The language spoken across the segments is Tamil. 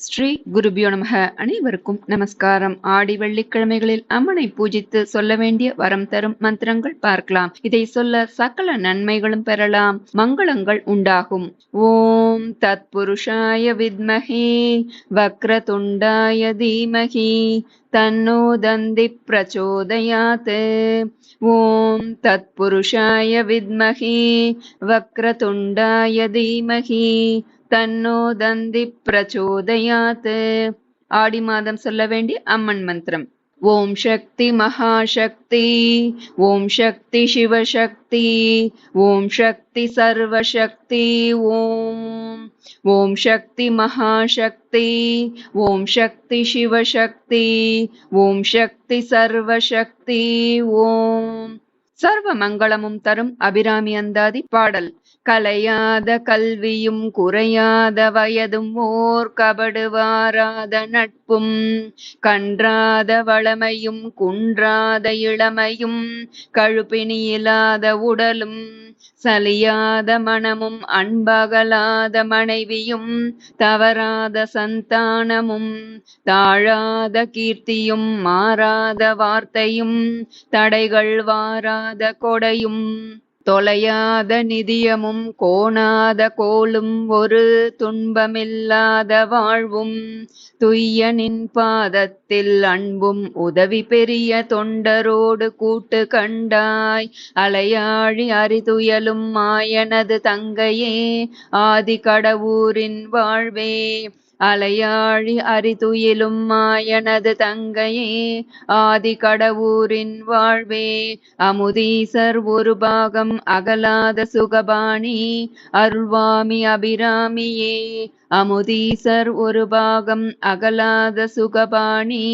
ஸ்ரீ குருபியோ நமக. அனைவருக்கும் நமஸ்காரம். ஆடி வெள்ளிக்கிழமைகளில் அம்மனை பூஜித்து சொல்ல வேண்டிய வரம் தரும் மந்திரங்கள் பார்க்கலாம். இதை சொல்ல சகல நன்மைகளும் பெறலாம். மங்களங்கள் உண்டாகும். ஓம் தத் புருஷாய வக்ர வக்ரதுண்டாய தீமஹி. தன்னோ தந்தி பிரச்சோதயாத். ஓம் தத் புருஷாய வக்ர வக்ரதுண்டாய தீமஹி. தன்னோ தந்தி பிரச்சோதயாத் ஆடி மாதம் சொல்ல வேண்டிய அம்மன் மந்திரம். ஓம் சக்தி மகாசக்தி. ஓம் சக்தி சிவசக்தி. ஓம் சக்தி சர்வசக்தி. ஓம். ஓம் சக்தி மகாசக்தி. ஓம் சக்தி சிவசக்தி. ஓம் சக்தி சர்வசக்தி. ஓம். சர்வ மங்களமும் தரும் அபிராமி அந்தாதி பாடல். கலையாத கல்வியும் குறையாத வயதும் ஓர் கபடுவாராத நட்பும் கன்றாத வளமையும் குன்றாத இளமையும் கழுப்பினியில்லாத உடலும் சலியாத மனமும் அன்பகலாத மனைவியும் தவறாத சந்தானமும் தாழாத கீர்த்தியும் மாறாத வார்த்தையும் தடைகள் வாராத கொடையும் தொலையாத நிதியமும் கோணாத கோலும் ஒரு துன்பமில்லாத வாழ்வும் துய்யனின் பாதத்தில் அன்பும் உதவி பெரிய தொண்டரோடு கூட்டு கண்டாய். அலையாழி அரிதுயலும் மாயனது தங்கையே ஆதி கடவுரின் வாழ்வே. அலையாழி அரிதுயிலும் மாயனது தங்கையே ஆதி கடவுரின் வாழ்வே. அமுதீசர் ஒரு பாகம் அகலாத சுகபாணி அருள்வாமி அபிராமியே. அமுதீசர் ஒரு பாகம் அகலாத சுகபாணி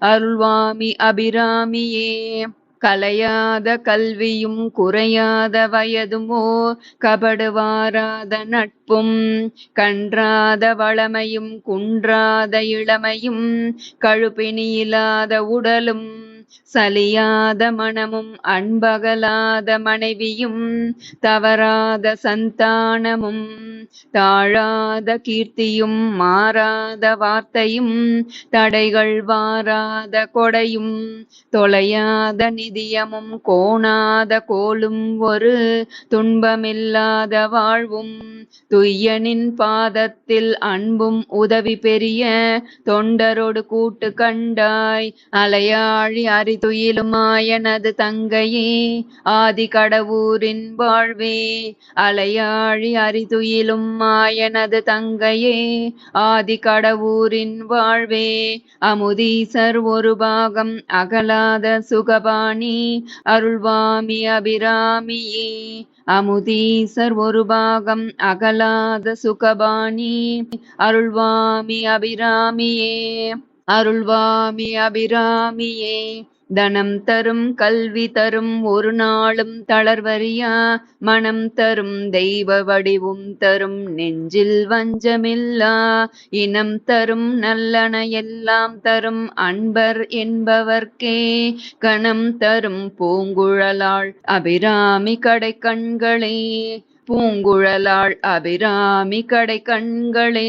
அருள்வாமி அபிராமியே. கலையாத கல்வியும் குறையாத வயதுமோ கபடுவாராத நட்பும் கன்றாத வளமையும் குன்றாத இளமையும் கழுப்பினியில்லாத உடலும் சலியாத மனமும் அன்பகலாத மனைவியும் தவறாத சந்தானமும் தாழாத கீர்த்தியும் மாறாத வார்த்தையும் தடைகள் வாராத கொடையும் தொலையாத நிதியமும் கோணாத கோலும் ஒரு துன்பமில்லாத வாழ்வும் துய்யனின் பாதத்தில் அன்பும் உதவி பெரிய தொண்டரோடு கூட்டு கண்டாய் அலையாழி அரிதுயிலுமாயனது தங்கையே ஆதி கடவுரின் வாழ்வே. அலையாழி அரிதுயிலும் மாயனது தங்கையே ஆதி கடவுரின் வாழ்வே. அமுதீசர் ஒரு பாகம் அகலாத சுகபாணி அருள்வாமி அபிராமியே. அமுதீசர் ஒரு பாகம் அகலாத சுகபாணி அருள்வாமி அபிராமியே. அருள்வாமி அபிராமியே தனம் தரும் கல்வி தரும் ஒரு நாளும் தளர்வரியா மனம் தரும் தெய்வ வடிவும் தரும் நெஞ்சில் வஞ்சமில்லா இனம் தரும் நல்லன எல்லாம் தரும் அன்பர் என்பவர்க்கே கணம் தரும் பூங்குழலாள் அபிராமி கடை கண்களே பூங்குழலாள் அபிராமி கடை கண்களே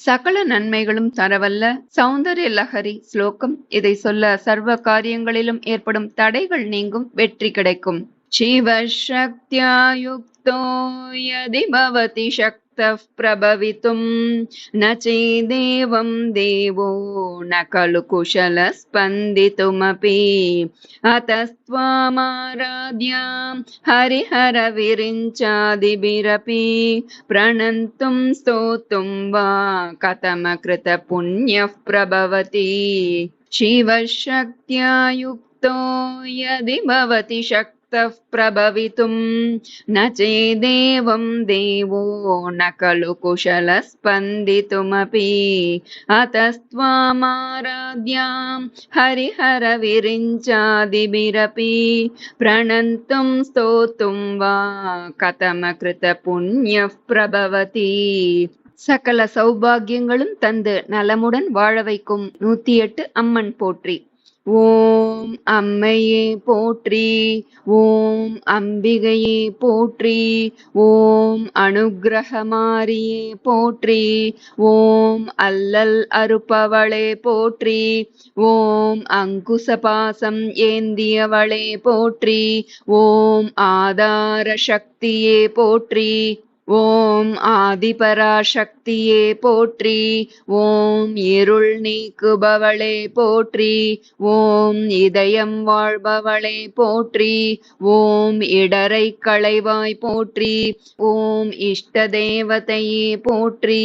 சகல நன்மைகளும் தரவல்ல. சௌந்தர்ய லஹரி ஸ்லோகம் இதை சொல்ல சர்வ காரியங்களிலும் ஏற்படும் தடைகள் நீங்கும் வெற்றி கிடைக்கும். சிவசக்தியாயுக்தோ யதி பவதி शक्तः प्रभवितुं न चेदेवं देवो न खलु कुशलस्पन्दितुमपि अतस्त्वामाराध्यां हरिहरविरिञ्चादिभिरपि प्रणन्तुं स्तोतुं वा कथमकृतपुण्यः प्रभवति शिवशक्त्या युक्तो यदि भवति शक्ति प्राक्तः प्रभवितुम् न चेदेवं देवो न खलु कुशलस्पन्दितुमपि अतस्त्वामाराध्यां हरिहरविरिञ्चादिभिरपि प्रणन्तुं स्तोतुं वा कथमकृतपुण्यः प्रभवति சகல சௌபாகியங்களும் தந்து நலமுடன் வாழ வைக்கும் நூத்தி எட்டு அம்மன் போற்றி ஓம் அம்மையே போற்றி ஓம் அம்பிகையே போற்றி ஓம் அனுகிரகமாரியே போற்றி ஓம் அல்லல் அறுப்பவளே போற்றி ஓம் அங்குசபாசம் ஏந்தியவளே போற்றி ஓம் ஆதார சக்தியே போற்றி. ஓம் ஆதிபராசக்தியே போற்றி ஓம் இருள் நீக்குபவளே போற்றி ஓம் இதயம் வாழ்பவளே போற்றி ஓம் இடரை களைவாய் போற்றி ஓம் இஷ்ட தேவதையே போற்றி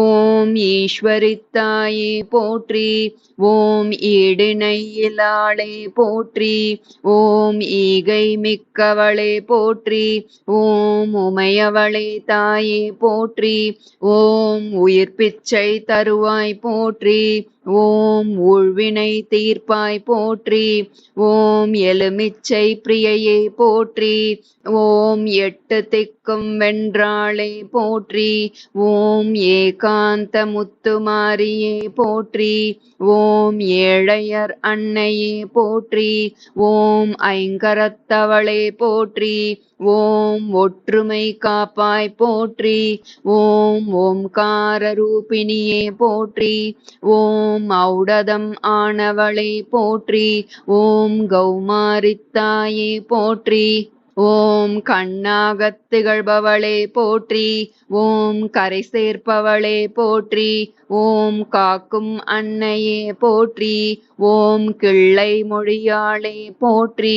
ஓம் ஈஸ்வரித்தாயே போற்றி ஓம் ஈடிணையிலாளே போற்றி ஓம் ஈகை மிக்கவளே போற்றி ஓம் உமையவளே தாயே போற்றி. ஓம் உயிர் பிச்சை தருவாய் போற்றி. ஓம் உழ்வினை தீர்ப்பாய் போற்றி ஓம் எலுமிச்சை பிரியையே போற்றி ஓம் எட்டு திக்கும் வென்றாளே போற்றி ஓம் ஏகாந்த முத்துமாரியே போற்றி ஓம் ஏழையர் அன்னையே போற்றி ஓம் ஐங்கரத்தவளே போற்றி ஓம் ஒற்றுமை காப்பாய் போற்றி ஓம் ஓம்கார ரூபிணியே போற்றி ஓம் ஓம் ஔடதம் ஆனவளை போற்றி ஓம் கௌமாரித்தாயே போற்றி. ஓம் கண்ணாகத் திகழ்பவளே போற்றி ஓம் கரை சேர்ப்பவளே போற்றி ஓம் காக்கும் அன்னையே போற்றி ஓம் கிள்ளை மொழியாளே போற்றி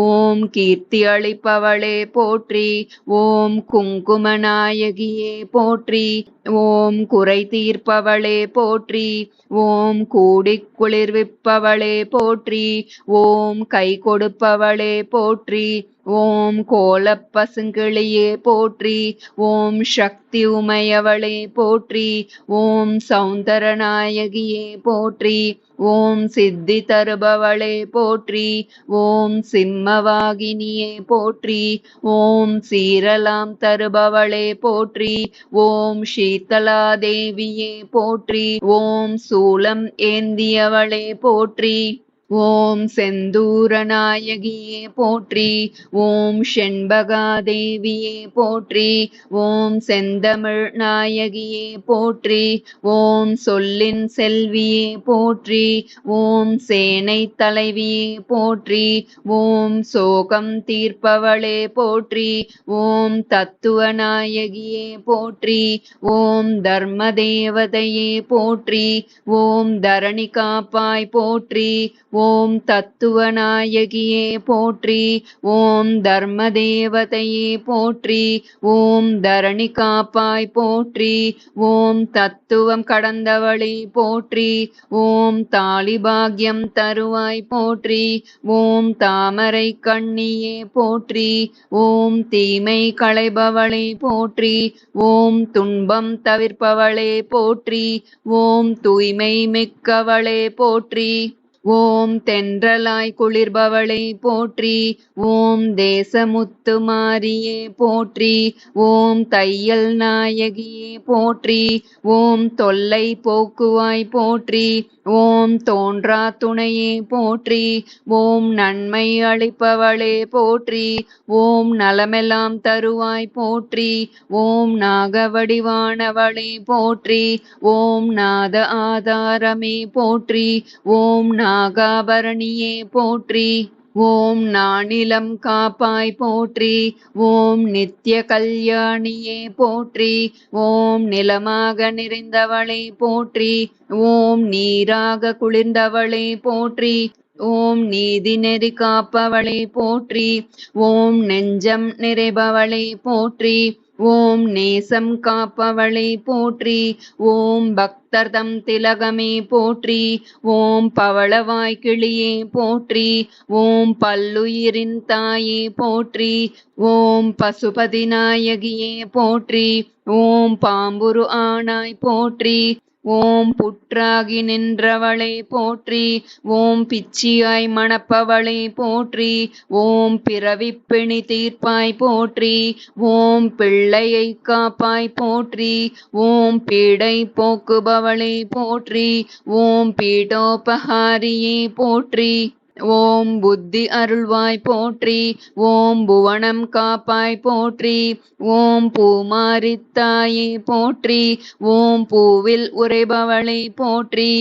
ஓம் கீர்த்தி அளிப்பவளே போற்றி ஓம் குங்குமநாயகியே போற்றி ஓம் குறை தீர்ப்பவளே போற்றி ஓம் கூடி குளிர்விப்பவளே போற்றி ஓம் கை கொடுப்பவளே போற்றி ஓம் கோலப் பசுங்கிளியே போற்றி ஓம் சக்தி உமையவளே போற்றி ஓம் சௌந்தரநாயகியே போற்றி ஓம் சித்தி தருபவளே போற்றி ஓம் சிம்மவாகினியே போற்றி ஓம் சீரலாம் தருபவளே போற்றி ஓம் சீதலா தேவியே போற்றி ஓம் சூலம் ஏந்தியவளே போற்றி. ஓம் செந்தூரநாயகியே போற்றி ஓம் செண்பகாதேவியே போற்றி ஓம் செந்தமிழ் நாயகியே போற்றி ஓம் சொல்லின் செல்வியே போற்றி ஓம் சேனை தலைவியே போற்றி ஓம் சோகம் தீர்ப்பவளே போற்றி ஓம் தத்துவ நாயகியே போற்றி ஓம் தர்ம தேவதையே போற்றி ஓம் தரணி காப்பாய் போற்றி ஓம் ஓம் தத்துவநாயகியே போற்றி ஓம் தர்ம தேவதையே போற்றி ஓம் தரணி காப்பாய் போற்றி ஓம் தத்துவம் கடந்தவளே போற்றி ஓம் தாலிபாகியம் தருவாய் போற்றி ஓம் தாமரை கண்ணியே போற்றி ஓம் தீமை களைபவளே போற்றி ஓம் துன்பம் தவிர்ப்பவளே போற்றி ஓம் தூய்மை மிக்கவளே போற்றி. ஓம் தென்றலாய் குளிர்பவளே போற்றி ஓம் தேசமுத்து மாரியே போற்றி ஓம் தையல் நாயகியே போற்றி ஓம் தொல்லை போக்குவாய் போற்றி ஓம் தோன்றா துணையே போற்றி ஓம் நன்மை அளிப்பவளே போற்றி ஓம் நலமெல்லாம் தருவாய் போற்றி ஓம் நாகவடிவானவளே போற்றி ஓம் நாத ஆதாரமே போற்றி ஓம் நாகாபரணியே போற்றி ஓம் நானிலம் காப்பாய் போற்றி ஓம் நித்ய கல்யாணியே போற்றி ஓம் நிலமாக நிறைந்தவளை போற்றி ஓம் நீராக குளிர்ந்தவளே போற்றி ஓம் நீதி நெறி காப்பவளே போற்றி ஓம் நெஞ்சம் நிறைபவளை போற்றி ஓம் நேசம் காப்பவளை போற்றி ஓம் பக்தர்தம் திலகமே போற்றி ஓம் பவளவாய் கிளியே போற்றி ஓம் பல்லுயிரின் தாயே போற்றி ஓம் பசுபதி நாயகியே போற்றி ஓம் பாம்புரு ஆனாய் போற்றி ஓம் புற்றாகி நின்றவளே போற்றி ஓம் பிச்சியாய் மணப்பவளே போற்றி ஓம் பிறவிப்பெணி தீர்ப்பாய் போற்றி ஓம் பிள்ளையை காப்பாய் போற்றி ஓம் பீடை போக்குபவளே போற்றி ஓம் பீடோபகாரியே போற்றி. ஓம் புத்தி அருள்வாய் போற்றி ஓம் புவனம் காப்பாய் போற்றி ஓம் பூமாரித்தாயே போற்றி ஓம் பூவில் உரைபவளே போற்றி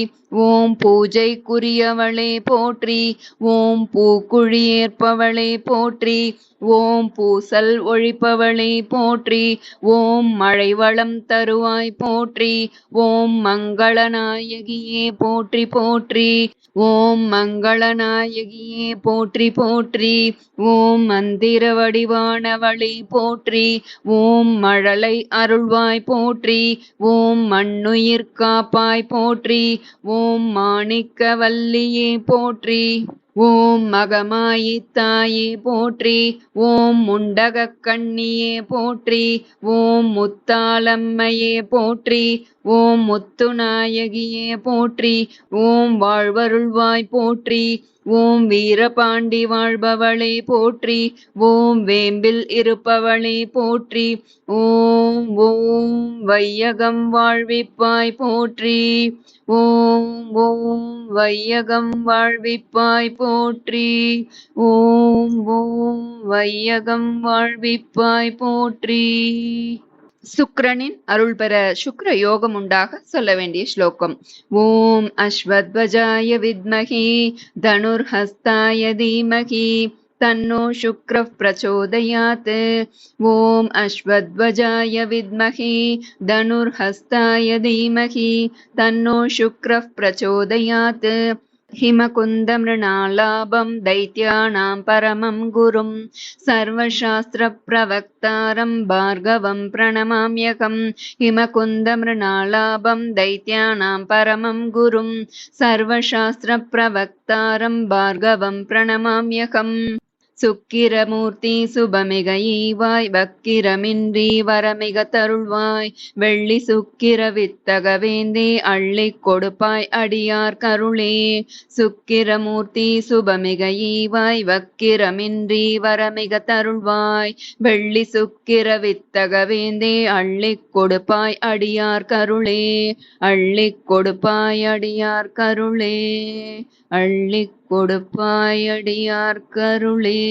ஓம் பூஜைக்குரியவளே போற்றி ஓம் பூக்குழி ஏற்பவளே போற்றி ஓம் பூசல் ஒழிப்பவளே போற்றி ஓம் மழை வளம் தருவாய் போற்றி ஓம் மங்களநாயகியே போற்றி போற்றி ஓம் மங்களநாயகியே போற்றி போற்றி. ஓம் மந்திர வடிவானவளே போற்றி. ஓம் மழலை அருள்வாய் போற்றி. ஓம் மண்ணுயிர் காப்பாய் போற்றி. ஓம் மாணிக்க வல்லியே போற்றி. ஓம் மகமாயி தாயே போற்றி ஓம் முண்டக கண்ணியே போற்றி ஓம் முத்தாளம்மையே போற்றி ஓம் முத்துநாயகியே போற்றி ஓம் வாழ்வருள்வாய் போற்றி ஓம் வீரபாண்டி வாழ்பவளே போற்றி ஓம் வேம்பில் இருப்பவளே போற்றி ஓம் ஓம் வையகம் வாழ்விப்பாய் போற்றி. ஓம் ஓம் வையகம் வாழ்விப்பாய் போற்றி. ஓம் ஓம் வையகம் வாழ்விப்பாய் போற்றி. சுக்கிரனின் அருள் பெற சுக்ர யோகம் உண்டாக சொல்ல வேண்டிய ஸ்லோகம். ஓம் அஸ்வத்வஜாய வித்மகி தனுர்ஹஸ்தாய தீமகி तन्नो शुक्रः प्रचोदयात्। ॐ अश्वध्वजाय विद्महे धनुर्हस्ताय धीमहि तन्नो शुक्रः प्रचोदयात्। हिमकुन्दमृणालाभं दैत्यानां परमं गुरुं सर्वशास्त्रप्रवक्तारं भार्गवं प्रणमाम्यकं हिमकुन्दमृणालाभं दैत्यानां परमं गुरुं सर्वशास्त्रप्रवक्तारं भार्गवं प्रणमाम्यकम् சுக்கிரமூர்த்தி சுபமிக ஈவாய் வக்கிரமின்றி வரமிக தருள்வாய். வெள்ளி சுக்கிர வித்தக வேந்தே அள்ளி கொடுப்பாய் அடியார் கருளே. சுக்கிரமூர்த்தி சுபமிக ஈவாய் வக்கிரமின்றி வரமிக தருள்வாய். வெள்ளி சுக்கிர வித்தக வேந்தே அள்ளி கொடுப்பாய் அடியார் கருளே. அள்ளி கொடுப்பாய் அடியார் கருளே. அள்ளிக் கொடுப்பாயடியார் கருளே